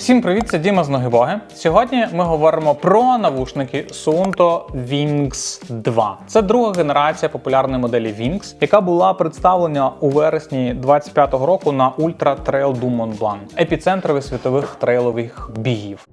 Всім привіт, це Діма з Ногибоги. Сьогодні ми говоримо про навушники Suunto Wings 2. Це друга генерація популярної моделі Wings, яка була представлена у вересні 25-го року на Ultra Trail du Mont Blanc, епіцентрові світових трейлових бігів.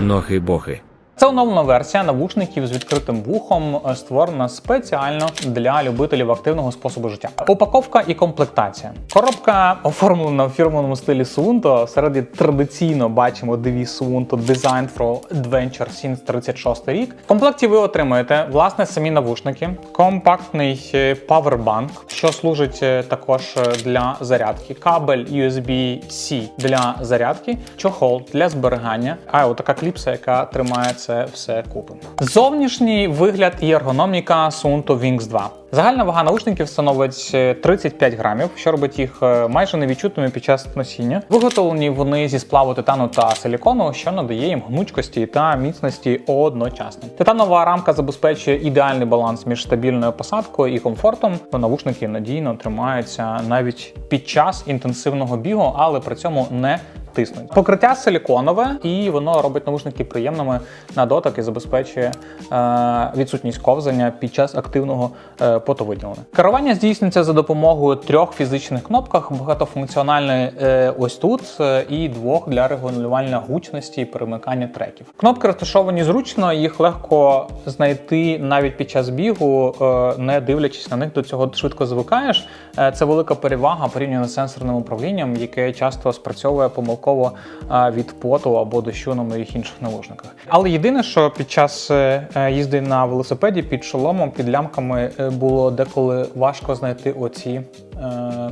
Ноги-боги. Це оновлена версія навушників з відкритим вухом, е, створена спеціально для любителів активного способу життя. Упаковка і комплектація. Коробка оформлена в фірмовому стилі Suunto. Всередині традиційно бачимо девіз Suunto Designed for Adventure since 36 рік. В комплекті ви отримаєте власне самі навушники, компактний е, павербанк, що служить е, також для зарядки, кабель USB-C для зарядки, чохол для зберігання, а отака кліпса, яка тримає це все купи. Зовнішній вигляд і ергономіка Suunto Wings 2. Загальна вага наушників становить е, 35 грамів, що робить їх е, майже невідчутними під час носіння. Виготовлені вони зі сплаву титану та силікону, що надає їм гнучкості та міцності одночасно. Титанова рамка забезпечує ідеальний баланс між стабільною посадкою і комфортом. бо Навушники надійно тримаються навіть під час інтенсивного бігу, але при цьому не тиснуть. Покриття силіконове, і воно робить навушники приємними на дотик і забезпечує е, відсутність ковзання під час активного е, потовиділення. Керування здійснюється за допомогою трьох фізичних кнопках, багатофункціональної е, ось тут е, і двох для регулювання гучності і перемикання треків. Кнопки розташовані зручно, їх легко знайти навіть під час бігу, е, не дивлячись на них, до цього швидко звикаєш. Е, Це велика перевага порівняно з сенсорним управлінням, яке часто спрацьовує помилково е, від поту або дощу на моїх інших навушниках. Але єдине, що під час е, е, їзди на велосипеді під шоломом, під лямками е, було деколи важко знайти оці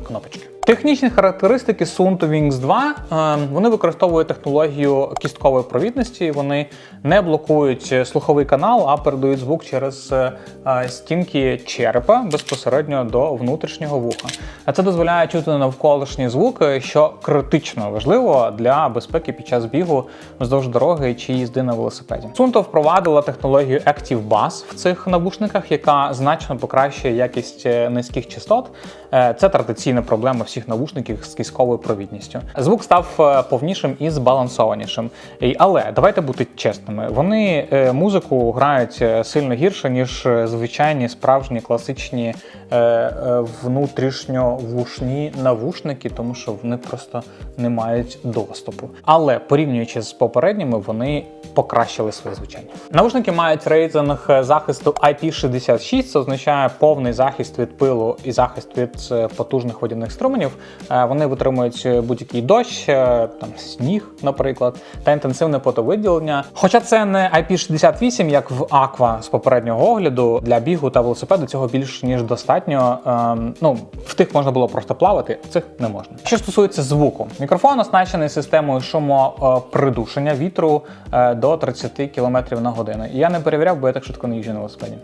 кнопочки. Технічні характеристики Suunto Wings 2 е, вони використовують технологію кісткової провідності. Вони не блокують е, слуховий канал, а передають звук через е, стінки черепа безпосередньо до внутрішнього вуха. А це дозволяє чути навколишні звуки, що критично важливо для безпеки під час бігу вздовж дороги чи їзди на велосипеді. Suunto впровадила технологію Active Bass в цих навушниках, яка значно покращує якість низьких частот. Це традиційна проблема всіх навушників з кістковою провідністю. Звук став е, повнішим і збалансованішим. Але давайте бути чесними. Вони е, музику грають е, сильно гірше, ніж звичайні справжні класичні внутрішньовушні навушники, тому що вони просто не мають доступу. Але порівнюючи з попередніми, вони покращили своє звучання. Навушники мають рейтинг захисту IP66, це означає повний захист від пилу і захист від потужних водяних струменів. Е, Вони витримують е, будь-який дощ, е, там сніг, наприклад, та інтенсивне потовиділення. Хоча це не IP68, як в Aqua з попереднього огляду для бігу та велосипеду, цього більш ніж достатньо. Ем, Ну в тих можна було просто плавати, в цих не можна. Що стосується звуку, мікрофон оснащений системою шумопридушення вітру до 30 км на годину. Я не перевіряв, бо я так швидко не їжджу на велосипеді.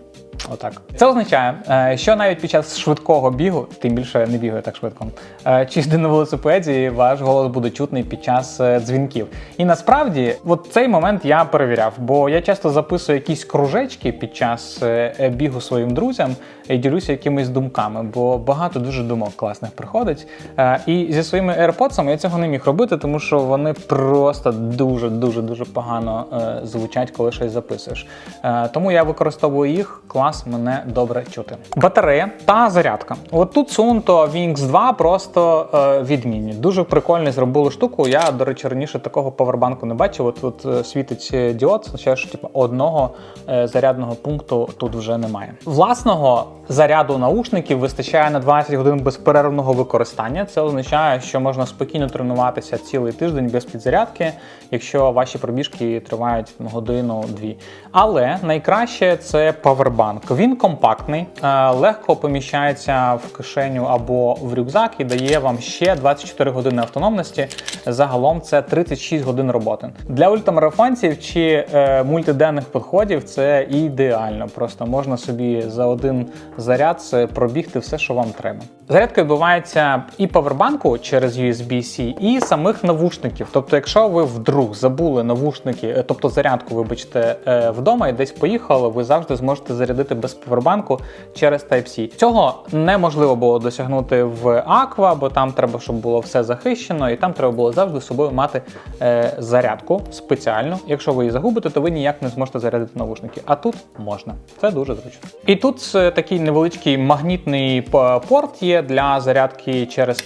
Отак. Це означає, е, що навіть під час швидкого бігу, тим більше не бігаю так швидко, е, чи йди на велосипеді, ваш голос буде чутний під час е, дзвінків. І насправді, от цей момент я перевіряв, бо я часто записую якісь кружечки під час бігу своїм друзям і ділюся якимись думками, бо багато дуже думок класних приходить. І зі своїми AirPods я цього не міг робити, тому що вони просто дуже дуже дуже погано звучать, коли щось записуєш. Тому я використовую їх. Клас мене добре чути. Батарея та зарядка. От тут Suunto Wings 2 просто е, відмінні. Дуже прикольно зробили штуку. Я, до речі, раніше такого павербанку не бачив. От тут е, світить е, діод, означає, що типу, одного е, зарядного пункту тут вже немає. Власного заряду наушників вистачає на 20 годин безперервного використання. Це означає, що можна спокійно тренуватися цілий тиждень без підзарядки, якщо ваші пробіжки тривають годину-дві. Але найкраще це павербанк. Він компактний, е, легко поміщається в кишеню або в рюкзак і дає вам ще 24 години автономності. Загалом це 36 годин роботи. Для ультрамарафонців чи е, мультиденних підходів це ідеально. Просто можна собі за один заряд пробігти все, що вам треба. Зарядка відбувається і павербанку через USB-C, і самих навушників. Тобто, якщо ви вдруг забули навушники, е, тобто зарядку, вибачте, вдома і десь поїхали, ви завжди зможете зарядити зарядити без павербанку через Type-C. Цього неможливо було досягнути в Aqua, бо там треба, щоб було все захищено, і там треба було завжди з собою мати е, зарядку спеціально. Якщо ви її загубите, то ви ніяк не зможете зарядити навушники. А тут можна. Це дуже зручно. І тут е, такий невеличкий магнітний порт є для зарядки через.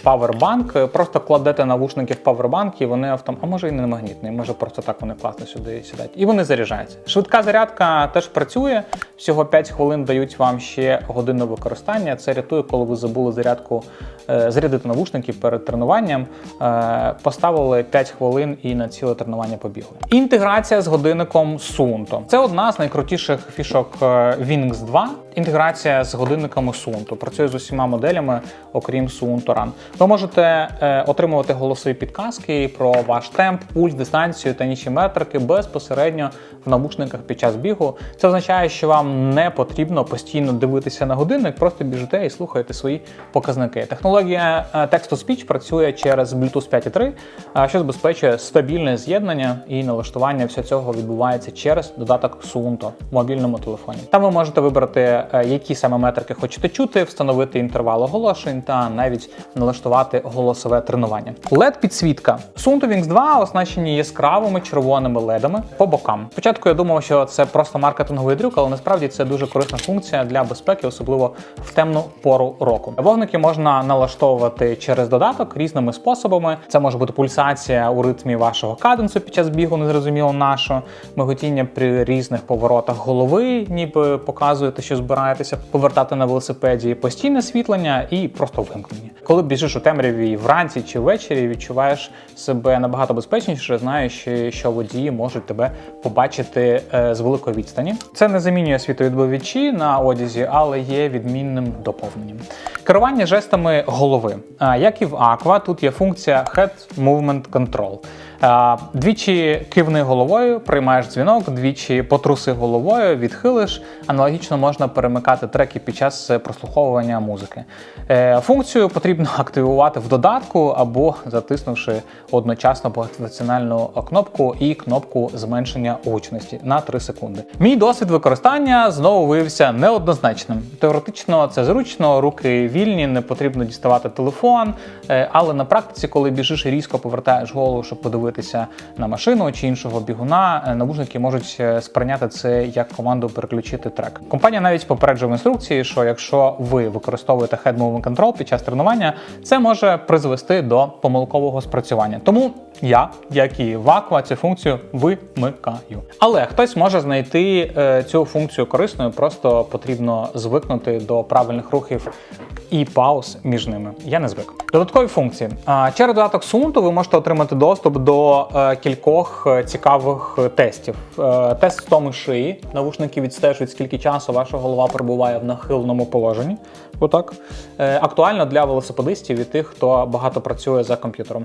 Е, Просто кладете навушники в Powerbank і вони автом... А може і не магнітний, може просто так вони класно сюди сідають. І вони заряджаються. Швидка зарядка теж працює. Всього 5 хвилин дають вам ще годину використання. Це рятує, коли ви забули зарядку е, зарядити навушники перед тренуванням. Е, поставили 5 хвилин і на ціле тренування побігли. Інтеграція з годинником Suunto. Це одна з найкрутіших фішок е, Wings 2. Інтеграція з годинниками Suunto. Працює з усіма моделями, окрім Suunto Run. Ви можете отримувати голосові підказки про ваш темп, пульс, дистанцію та інші метрики безпосередньо в навушниках під час бігу. Це означає, що вам не потрібно постійно дивитися на годинник, просто біжите і слухаєте свої показники. Технологія е, Text-to-Speech працює через Bluetooth 5.3, е, що забезпечує стабільне з'єднання і налаштування всього цього відбувається через додаток Suunto в мобільному телефоні. Там ви можете вибрати, е, які саме метрики хочете чути, встановити інтервал оголошень та навіть налаштувати голосове тренування. led підсвітка Suunto Wings 2 оснащені яскравими червоними ледами по бокам. Спочатку я думав, що це просто маркетинговий дрюк, але насправді це дуже корисна функція для безпеки, особливо в темну пору року. Вогники можна налаштовувати через додаток різними способами. Це може бути пульсація у ритмі вашого каденсу під час бігу, незрозуміло нашого, миготіння при різних поворотах голови, ніби показуєте, що збираєтеся повертати на велосипеді, постійне освітлення і просто вимкнення. Коли біжиш у темряві вранці чи ввечері, відчуваєш себе набагато безпечніше, знаєш, що водії можуть тебе побачити е, з великої відстані. Це не замінює світовідбивачі на одязі, але є відмінним доповненням. Керування жестами голови. Як і в Aqua, тут є функція Head Movement Control. Двічі кивни головою, приймаєш дзвінок, двічі потруси головою, відхилиш. Аналогічно можна перемикати треки під час прослуховування музики. Е, Функцію потрібно активувати в додатку або затиснувши одночасно багатофункціональну кнопку і кнопку зменшення гучності на 3 секунди. Мій досвід використання знову виявився неоднозначним. Теоретично це зручно, руки вільні, не потрібно діставати телефон. е, Але на практиці, коли біжиш і різко повертаєш голову, щоб подивитися на машину чи іншого бігуна, е, навушники можуть е, сприйняти це як команду переключити трек. Компанія навіть попереджує в інструкції, що якщо ви використовуєте Head Movement Control під час тренування, це може призвести до помилкового спрацювання. Тому я, як і в Aqua, цю функцію вимикаю. Але хтось може знайти е, цю функцію корисною, просто потрібно звикнути до правильних рухів і пауз між ними. Я не звик. Додаткові функції. Через додаток Suunto ви можете отримати доступ до е, кількох е, цікавих тестів. Е, Тест стоми шиї. Навушники відстежують, скільки часу ваша голова перебуває в нахиленому положенні. Отак. Актуально для велосипедистів і тих, хто багато працює за комп'ютером.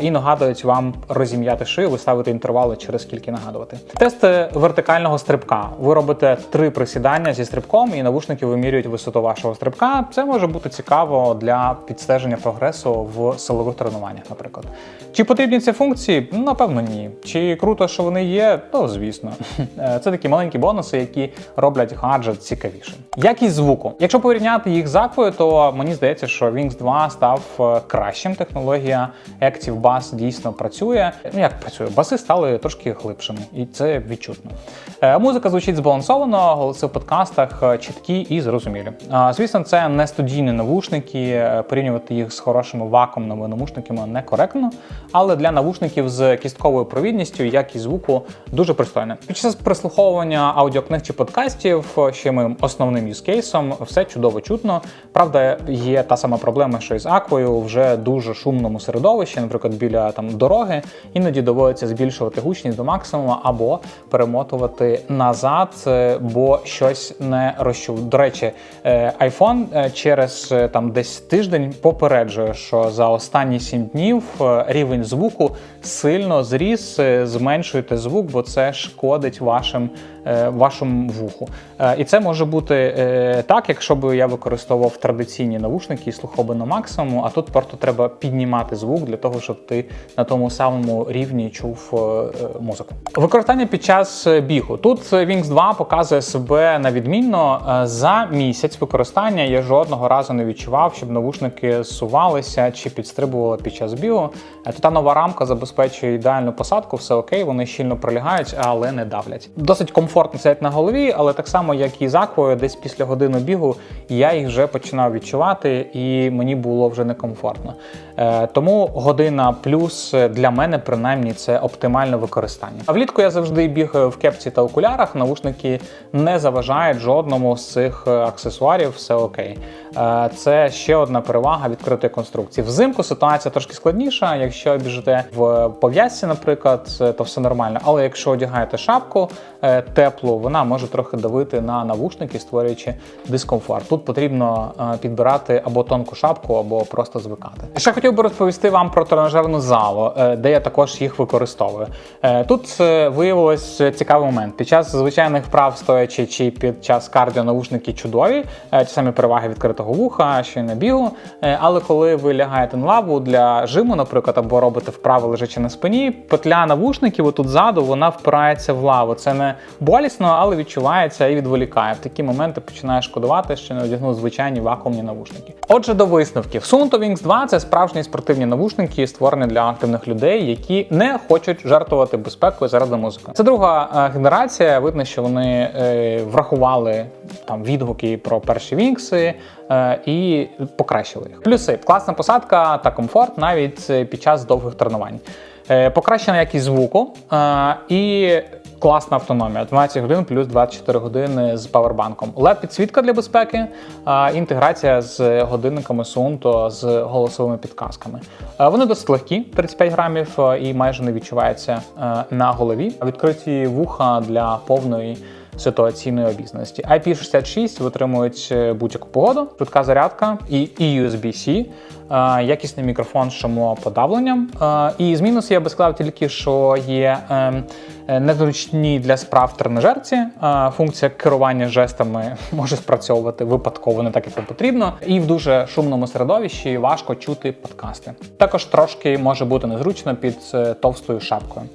І нагадують вам розім'яти шию, ви ставите інтервали, через скільки нагадувати. Тест вертикального стрибка. Ви робите три присідання зі стрибком, і навушники вимірюють висоту вашого стрибка. Це може бути цікаво для підстеження прогресу в силових тренуваннях, наприклад. Чи потрібні ці функції? Ну, Напевно, ні. Чи круто, що вони є? Ну, звісно. Е, Це такі маленькі бонуси, які роблять гаджет цікавішим. Якість звуку. Якщо порівняти їх з Aqua, то мені здається, що Wings 2 став е, кращим. Технологія Active Bass дійсно працює. Ну як працює? Баси стали трошки глибшими, і це відчутно. Е, Музика звучить збалансовано, голоси в подкастах чіткі і зрозумілі. Звісно, це не студійні навушники. Порівнювати їх з хорошими вакуумними навушниками некоректно, але для навушників з кістковою провідністю якість звуку дуже пристойна. Під час прослуховування аудіокниг чи подкастів, е, є моїм основним юзкейсом, все чудово чутно. Правда, є та сама проблема, що і з аквою вже дуже шумному середовищі, наприклад, біля там дороги. Іноді доводиться збільшувати гучність до максимуму або перемотувати назад, е, бо щось не розчув. До речі, е, iPhone е, через там десь тиждень попереджує, що за останні 7 днів рівень звуку сильно зріс. Е, Зменшуйте звук, бо це шкодить вашим вашому вуху. Е, і це може бути е, так, якщо б я використовував традиційні навушники і слухав би на максимуму, а тут просто треба піднімати звук для того, щоб ти на тому самому рівні чув е, е, музику. Використання під час е, бігу. Тут Wings 2 показує себе на відмінно. Е, За місяць використання я жодного разу не відчував, щоб навушники зсувалися чи підстрибували під час бігу. Е, Та нова рамка забезпечує ідеальну посадку, все окей, вони щільно прилягають, але не давлять. Досить комфортно сидять на голові, але так само, як і з аквою, десь після години бігу я їх вже починав відчувати, і мені було вже некомфортно. Е, Тому година плюс для мене, принаймні, це оптимальне використання. А влітку я завжди бігаю в кепці та окулярах. Навушники не заважають жодному з цих аксесуарів, все окей. Е, Це ще одна перевага відкритої конструкції. Взимку ситуація трошки складніша. Якщо біжите в пов'язці, наприклад, е, то все нормально. Але якщо одягаєте шапку е, теплу, вона може трохи давити на навушники, створюючи дискомфорт. Тут потрібно е, підбирати або тонку шапку, або просто звикати. Ще хотів би розповісти вам про тренажерну залу, е, де я також їх використовую. Е, Тут виявилось цікавий момент. Під час звичайних вправ стоячи чи під час кардіо навушники чудові, ті самі переваги відкритого вуха, що й на бігу. Але коли ви лягаєте на лаву для жиму, наприклад, або робите вправи лежачи на спині, петля навушників отут ззаду вона впирається в лаву. Це не болісно, але відчувається і відволікає. В такі моменти починаєш шкодувати, що не одягнув звичайні вакуумні навушники. Отже, до висновків. Suunto Wings 2 це справжні спортивні навушники, створені для активних людей, які не хочуть жертвувати безпекою заради музики. Це друга е, генерація. Видно, що вони е, врахували там відгуки про перші вінкси е, і покращили їх. Плюси класна посадка та комфорт навіть е, під час довгих тренувань. Покращена якість звуку і класна автономія. 12 годин плюс 24 години з павербанком. led підсвітка для безпеки, інтеграція з годинниками Suunto з голосовими підказками. Вони досить легкі, 35 грамів, і майже не відчуваються е, на голові. Відкриті вуха для повної ситуаційної обізнаності. IP66 витримують е, будь-яку погоду, швидка зарядка і, USB-C, е, якісний мікрофон з шумоподавленням. Е, І з мінусів я би сказав тільки, що є е, е, незручні для справ тренажерці. Функція керування жестами може спрацьовувати випадково не так, як потрібно, і в дуже шумному середовищі важко чути подкасти. Також трошки може бути незручно під товстою шапкою.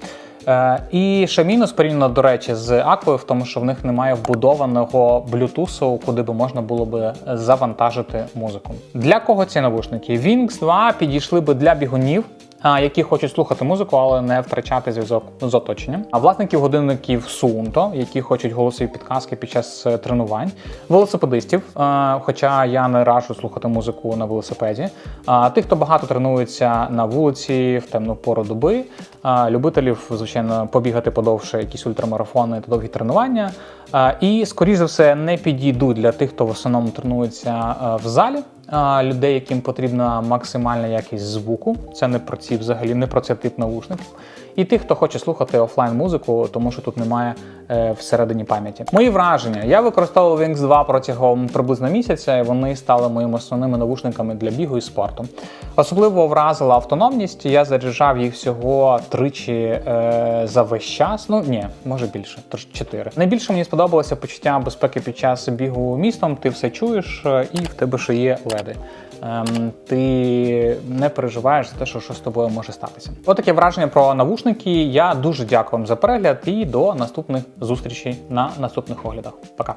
Е, І ще мінус порівняно, до речі, з Аквою в тому, що в них немає вбудованого блютусу, куди би можна було би завантажити музику. Для кого ці навушники? Wings 2 підійшли би для бігунів. Які хочуть слухати музику, але не втрачати зв'язок з оточенням. А власників годинників Suunto, які хочуть голосові підказки під час е, тренувань, велосипедистів, е, хоча я не раджу слухати музику на велосипеді. Тих, хто багато тренується на вулиці в темну пору доби, любителів, звичайно, побігати подовше якісь ультрамарафони та довгі тренування. І, скоріш за все, не підійдуть для тих, хто в основному тренується е, в залі. Людей, яким потрібна максимальна якість звуку. Це не про ці взагалі не про цей тип навушників. І тих, хто хоче слухати офлайн музику, тому що тут немає е, всередині пам'яті. Мої враження. Я використовував Wings 2 протягом приблизно місяця, і вони стали моїми основними навушниками для бігу і спорту. Особливо вразила автономність. Я заряджав їх всього тричі е, за весь час. Ну ні, може більше, тож чотири. Найбільше мені сподобалося почуття безпеки під час бігу містом. Ти все чуєш, е, і в тебе ще є леди. Ем, ти не переживаєш за те, що щось з тобою може статися. Отаке враження про навушники. Я дуже дякую вам за перегляд і до наступних зустрічей на наступних оглядах. Пока.